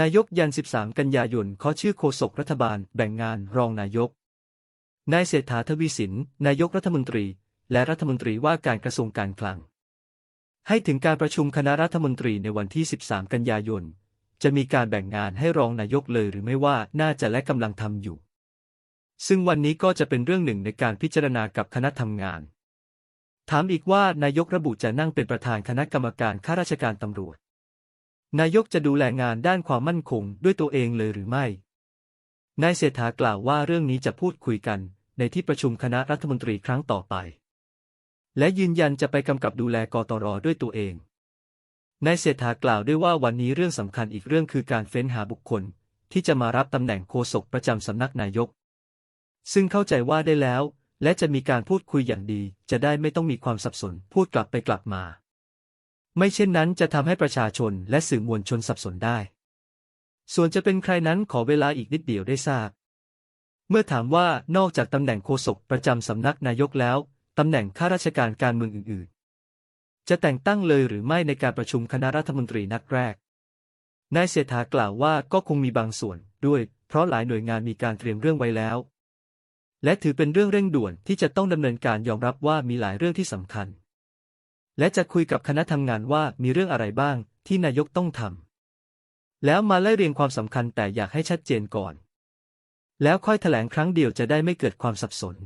นายกยัน 13 กันยายนขอชื่อโฆษกรัฐบาลแบ่งงานรองนายก นายเศรษฐาทวีสิน นายกรัฐมนตรี และรัฐมนตรีว่าการกระทรวงการคลัง ให้ถึงการประชุมคณะรัฐมนตรีในวันที่ 13 กันยายน จะมีการแบ่งงานให้รองนายกเลยหรือไม่ว่าน่าจะและกำลังทำอยู่ ซึ่งวันนี้ก็จะเป็นเรื่องหนึ่งในการพิจารณากับคณะทำงาน ถามอีกว่านายกระบุจะนั่งเป็นประธานคณะกรรมการข้าราชการตำรวจ นายกจะดูแลงานด้านความมั่นคงด้วยตัวเองเลยหรือไม่ นายเศรษฐากล่าวว่าเรื่องนี้จะพูดคุยกัน ในที่ประชุมคณะรัฐมนตรีครั้งต่อไป และยืนยันจะไปกำกับดูแลกตรด้วยตัวเอง นายเศรษฐากล่าวด้วยว่าวันนี้เรื่องสำคัญอีกเรื่องคือการเฟ้นหาบุคคล ที่จะมารับตำแหน่งโฆษกประจำสำนักนายก ซึ่งเข้าใจว่าได้แล้ว และจะมีการพูดคุยอย่างดี จะได้ไม่ต้องมีความสับสนพูดกลับไปกลับมา ไม่เช่นนั้นจะทำให้ประชาชนและสื่อมวลชนสับสนได้ ส่วนจะเป็นใครนั้นขอเวลาอีกนิดเดียวได้ทราบ เมื่อถามว่านอกจากตำแหน่งโฆษกประจำสำนักนายกแล้วตำแหน่งข้าราชการการเมืองอื่น ๆ จะแต่งตั้งเลยหรือไม่ในการประชุมคณะรัฐมนตรีนัดแรก นายเศรษฐากล่าวว่าก็คงมีบางส่วนด้วย เพราะหลายหน่วยงานมีการเตรียมเรื่องไว้แล้ว และถือเป็นเรื่องเร่งด่วนที่จะต้องดำเนินการยอมรับว่ามีหลายเรื่องที่สำคัญ และจะคุยกับคณะทำงานว่ามีเรื่องอะไรบ้างที่นายกต้องทำแล้วมาไล่เรียงความสำคัญแต่อยากให้ชัดเจนก่อน แล้วค่อยแถลงครั้งเดียวจะได้ไม่เกิดความสับสน